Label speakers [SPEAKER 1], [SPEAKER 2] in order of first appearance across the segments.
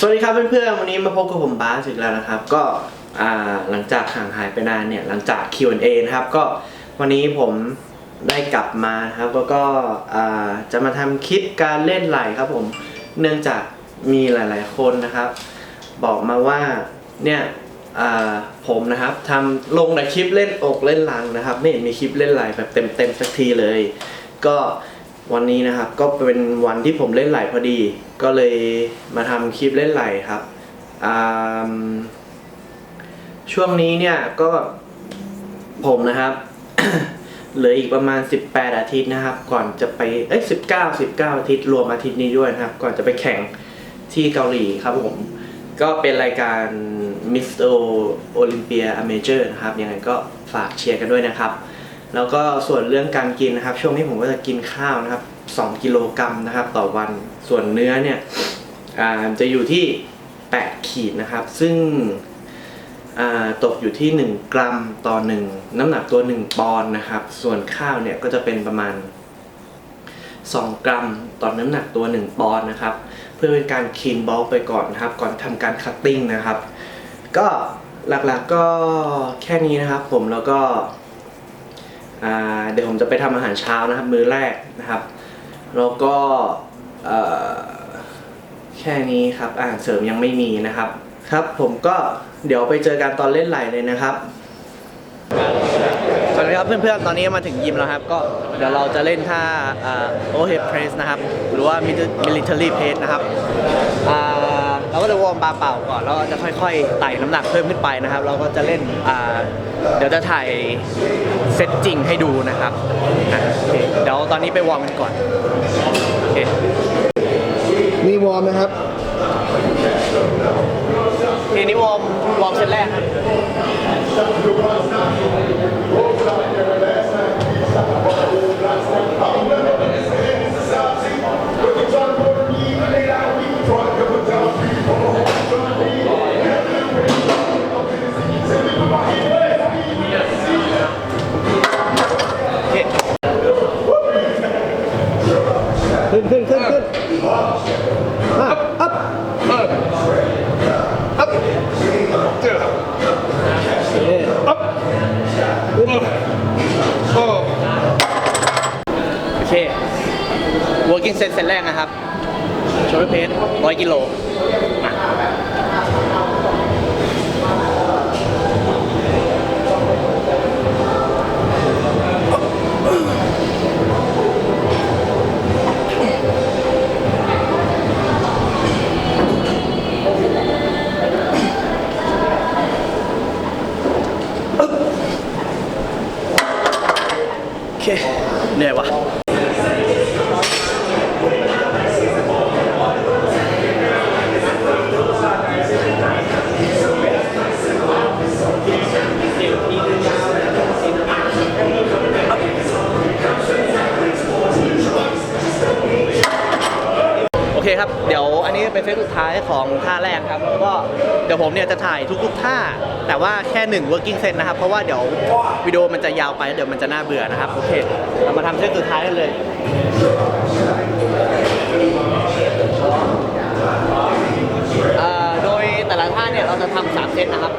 [SPEAKER 1] สวัสดีครับเพื่อนๆ วันนี้มาพบกับผมบาสอีกแล้วนะครับ ก็หลังจากห่างหายไปนานเนี่ย หลังจาก Q&A นะครับ ก็วันนี้ผมได้กลับมาครับ แล้วก็จะมาทำคลิปการเล่นไหลครับผม เนื่องจากมีหลายๆคนนะครับ บอกมาว่าเนี่ยผมนะครับทำลงแต่คลิปเล่นอกเล่นหลังนะครับ ไม่เห็นมีคลิปเล่นไหลแบบเต็มๆสักทีเลย ก็ วันนี้นะครับก็เป็นวันที่ผมเล่นไหลพอดี ก็เลยมาทำคลิปเล่นไหลครับ ช่วงนี้เนี่ยก็ผมนะครับเหลืออีกประมาณ 18 อาทิตย์นะครับ ก่อนจะไปเอ้ย19 19 อาทิตย์รวมอาทิตย์นี้ด้วยนะครับ ก่อนจะไปแข่งที่เกาหลีครับผมก็เป็นรายการ Miss Olympia Amateur นะครับยังไงก็ฝากเชียร์กันด้วยนะครับ แล้วก็ส่วนเรื่องการกินนะครับ ช่วงนี้ผมก็จะกินข้าวนะครับ 2 กิโลกรัมนะครับ ต่อวันส่วนเนื้อเนี่ยจะอยู่ที่ 8 ขีดนะครับ ซึ่งตกอยู่ที่ 1 กรัมต่อ 1 น้ำหนักตัว 1 ปอนด์นะครับ ส่วนข้าวเนี่ยก็จะเป็นประมาณ 2 กรัมต่อน้ำหนักตัว 1 ปอนด์นะครับ เพื่อเป็นการคีนบอลไปก่อนนะครับ ก่อนทำการคัตติ้งนะครับ ก็หลักๆก็แค่นี้นะครับผมแล้วก็ เดี๋ยวผมจะไปทำอาหารเช้านะครับ มื้อแรกนะครับ แล้วก็แค่นี้ครับอาหารเสริมยังไม่มีนะครับ ครับผมก็เดี๋ยวไปเจอกันตอนเล่นไหลเลยนะครับสวัสดีครับเพื่อนๆ ตอนนี้มาถึงยิมแล้วครับ ก็เดี๋ยวเราจะเล่นท่าโอเฮดเพรสนะครับ หรือว่า military press นะครับอ่า เราก็จะวอร์มบาร์เปล่าก่อนแล้วก็จะค่อยๆไต่น้ำหนักเพิ่มขึ้นไปนะครับ เราก็จะเล่นอ่าเดี๋ยวจะถ่ายเซตจริงให้ดูนะครับอะโอเคเดี๋ยวตอนนี้ไปวอร์มกันก่อนโอเค
[SPEAKER 2] นี่วอร์มนะครับ
[SPEAKER 1] ทีนี้วอร์มวอร์มเซตแรกครับ
[SPEAKER 2] ขึ้นขึ้นขึ้นขึ้นอะอัพอัพเอ๊ะอัพขึ้น
[SPEAKER 1] โอเค working set เซตแรกนะครับ shoulder press 100กิโล ยวผมเนี่ยจะถ่ายทุกๆท่า แต่ว่าแค่หนึ่ง working set นะครับ เพราะว่าเดี๋ยววิดีโอมันจะยาวไปเดี๋ยวมันจะน่าเบื่อนะครับ โอเค เรามาทำเซตสุดท้ายกันเลยโดยแต่ละท่าเนี่ยเราจะทำสามเซตนะครับ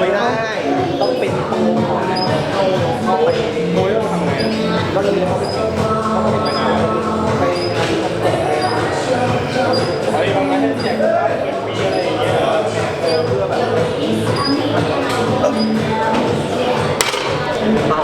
[SPEAKER 1] ไม่ได้ ต้องเป็นโปรก่อนเข้าเข้าไปโปรต้องทำไงก็เลยเขาไปเข้าไปไปทำคอนเสิร์ตอะไร
[SPEAKER 3] ไปทำงานให้แจกได้เป็นปีอะไรอย่างเงี้ยเหรอ
[SPEAKER 1] เพื่อแบบเป้า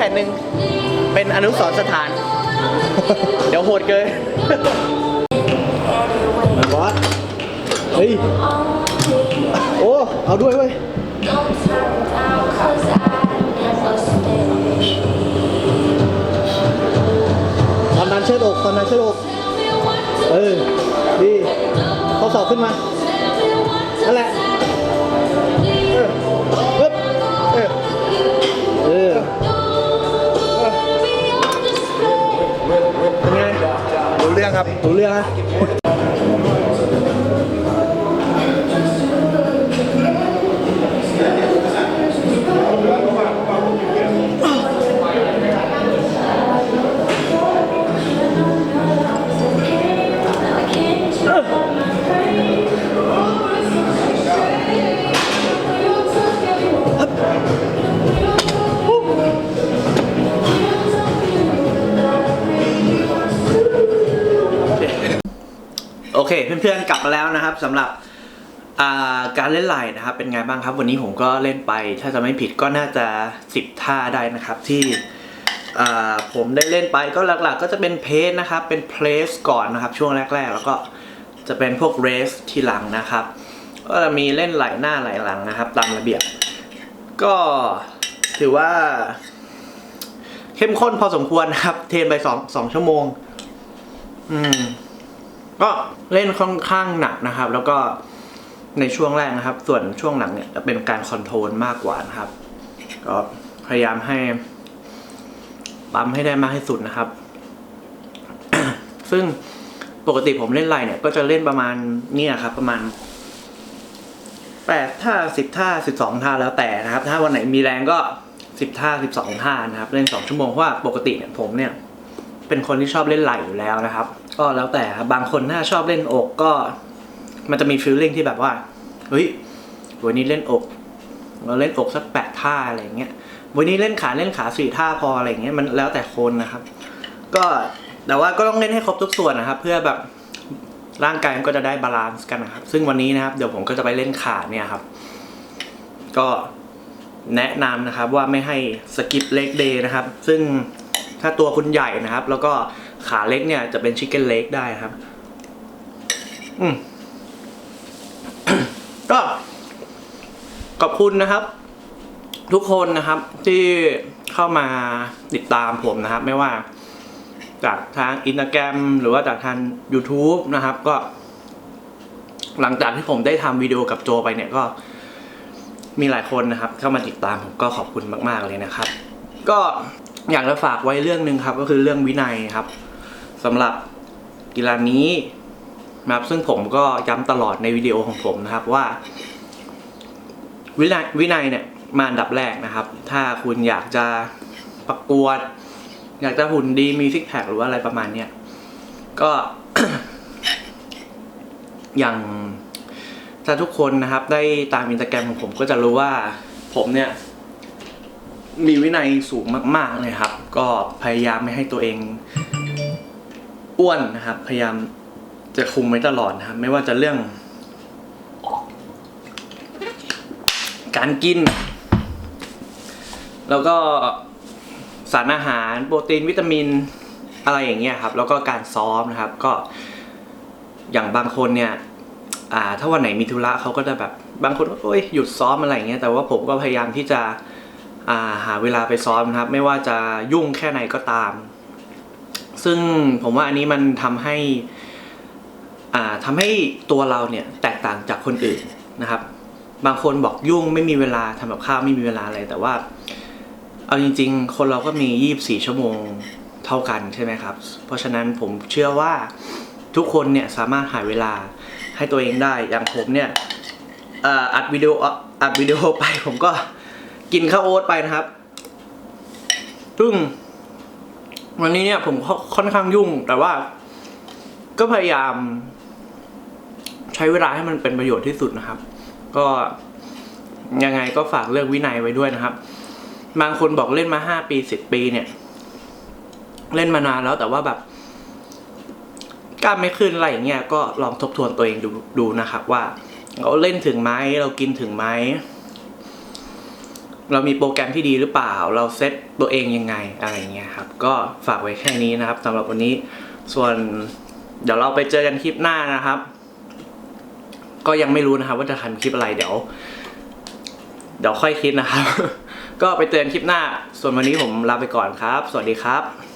[SPEAKER 1] ผ่นหนึ่งเป็นอนุสรณ์สถาน เดี๋ยวโหดเกิน
[SPEAKER 4] Anyway,
[SPEAKER 2] บอสเฮ้ย โอ้ เอาด้วยเว้ย
[SPEAKER 4] don't turn down 'cause I never stay.
[SPEAKER 2] ตอนนั้นเชิดอกตอนนั้นเชิดอก
[SPEAKER 4] Tell me what to
[SPEAKER 2] เออ ดีข้อศอกขึ้นมา
[SPEAKER 4] tell me what to
[SPEAKER 2] นั่นแหละ
[SPEAKER 3] ครับ
[SPEAKER 2] รู้เรื่องนะ
[SPEAKER 1] เพื่อนๆกลับมาแล้วนะครับสำหรับาการเล่นไหลนะครับ เป็นไงบ้างครับ วันนี้ผมก็เล่นไป ถ้าจะไม่ผิดก็น่าจะ 10 ท่าได้นะครับที่ผมได้เล่นไปก็หลักๆ ก็จะเป็นเพสนะครับ เป็นเพลสก่อนนะครับ ช่วงแรก ๆ แล้วก็จะเป็นพวกเรสทีหลังนะครับ ก็จะมีเล่นไหลหน้าไหลหลังนะครับ ตามระเบียบ ก็ถือว่า เข้มข้นพอสมควรนะครับ เทนไปสองสองชั่วโมง อืม ก็เล่นค่อนข้างหนักนะครับ แล้วก็ในช่วงแรกนะครับ ส่วนช่วงหลังเนี่ยจะเป็นการคอนโทรลมากกว่านะครับ ก็พยายามให้ปั๊มให้ได้มากที่สุดนะครับ ซึ่งปกติผมเล่นไลน์เนี่ย ก็จะเล่นประมาณเนี่ยครับ ประมาณแปดท่าสิบท่าสิบสองท่าแล้วแต่นะครับ ถ้าวันไหนมีแรงก็สิบท่าสิบสองท่านะครับ เล่นสองชั่วโมงเพราะว่าปกติเนี่ยผมเนี่ย เป็นคนที่ชอบเล่นไหล่อยู่แล้วนะครับ ก็แล้วแต่บางคนถ้าชอบเล่นอกก็ มันจะมีฟีลลิ่งที่แบบว่าเฮ้ยวันนี้เล่นอกเราเล่นอกสักแปดท่าอะไรอย่างเงี้ยวันนี้เล่นขาเล่นขาสี่ท่าพออะไรอย่างเงี้ยมันแล้วแต่คนนะครับ ก็แต่ว่าก็ต้องเล่นให้ครบทุกส่วนนะครับ เพื่อแบบร่างกายมันก็จะได้บาลานซ์กันนะครับ ซึ่งวันนี้นะครับ เดี๋ยวผมก็จะไปเล่นขาเนี่ยครับ ก็แนะนำนะครับว่าไม่ให้สกิปเล็กเดย์นะครับ ซึ่ง ถ้าตัวคุณใหญ่นะครับ แล้วก็ขาเล็กเนี่ยจะเป็นชิคเก้นเล็กได้ครับ อืมก็ขอบคุณนะครับ ทุกคนนะครับ ที่เข้ามาติดตามผมนะครับ ไม่ว่าจากทางอินสตาแกรมหรือว่าจากทาง YouTube นะครับ ก็ หลังจากที่ผมได้ทำวิดีโอกับโจไปเนี่ยก็มีหลายคนนะครับ เข้ามาติดตามผมก็ขอบคุณมาก ๆ เลยนะครับ ก็ อยากจะฝากไว้เรื่องหนึ่งครับ ก็คือเรื่องวินัยครับสำหรับกีฬานี้นะครับซึ่งผมก็ย้ำตลอดในวิดีโอของผมนะครับว่า วินัยวินัยเนี่ยมาอันดับแรกนะครับ ถ้าคุณอยากจะประกวด อยากจะหุ่นดีมีซิกแพคหรือว่าอะไรประมาณเนี้ยก็อย่างถ้าทุกคนนะครับ ได้ตามอินสตาแกรมของผมก็จะรู้ว่าผมเนี่ย มีวินัยสูงมากๆเลยครับ ก็พยายามไม่ให้ตัวเองอ้วนนะครับ พยายามจะคุมไว้ตลอดนะครับ ไม่ว่าจะเรื่อง การกิน แล้วก็สารอาหารโปรตีนวิตามินอะไรอย่างเงี้ยครับ แล้วก็การซ้อมนะครับ ก็อย่างบางคนเนี่ยอ่าถ้าวันไหนมีธุระเขาก็จะแบบบางคนก็โอ้ยหยุดซ้อมอะไรอย่างเงี้ยแต่ว่าผมก็พยายามที่จะ หาเวลาไปซ้อมนะครับ ไม่ว่าจะยุ่งแค่ไหนก็ตาม ซึ่งผมว่าอันนี้มันทำให้อ่าทำให้ตัวเราเนี่ยแตกต่างจากคนอื่นนะครับ บางคนบอกยุ่งไม่มีเวลาทำกับข้าวไม่มีเวลาอะไรแต่ว่า เอาจริง ๆ คนเราก็มี 24 ชั่วโมงเท่ากันใช่ไหมครับ เพราะฉะนั้นผมเชื่อว่าทุกคนเนี่ยสามารถหาเวลาให้ตัวเองได้อย่างผมเนี่ยอัดวิดีโออัดวิดีโอไปผมก็ กินข้าวโอ๊ตไปนะครับ ซึ่ง วันนี้เนี่ยผมค่อนข้างยุ่ง แต่ว่า ก็พยายาม ใช้เวลาให้มันเป็นประโยชน์ที่สุดนะครับ ก็ยังไงก็ฝากเรื่องวินัยไว้ด้วยนะครับ บางคนบอกเล่นมาห้าปีสิบปีเนี่ย เล่นมานานแล้วแต่ว่าแบบกล้ามไม่ขึ้นอะไรอย่างเงี้ยก็ลองทบทวนตัวเองดูดูนะครับ ว่าเราเล่นถึงไหมเรากินถึงไหม เรามีโปรแกรมที่ดีหรือเปล่า เราเซตตัวเองยังไงอะไรเงี้ยครับ ก็ฝากไว้แค่นี้นะครับสำหรับวันนี้ ส่วนเดี๋ยวเราไปเจอกันคลิปหน้านะครับ ก็ยังไม่รู้นะครับ ว่าจะทำคลิปอะไรเดี๋ยว เดี๋ยวค่อยคิดนะครับ ก็ไปเตือนคลิปหน้า ส่วนวันนี้ผมลาไปก่อนครับ สวัสดีครับ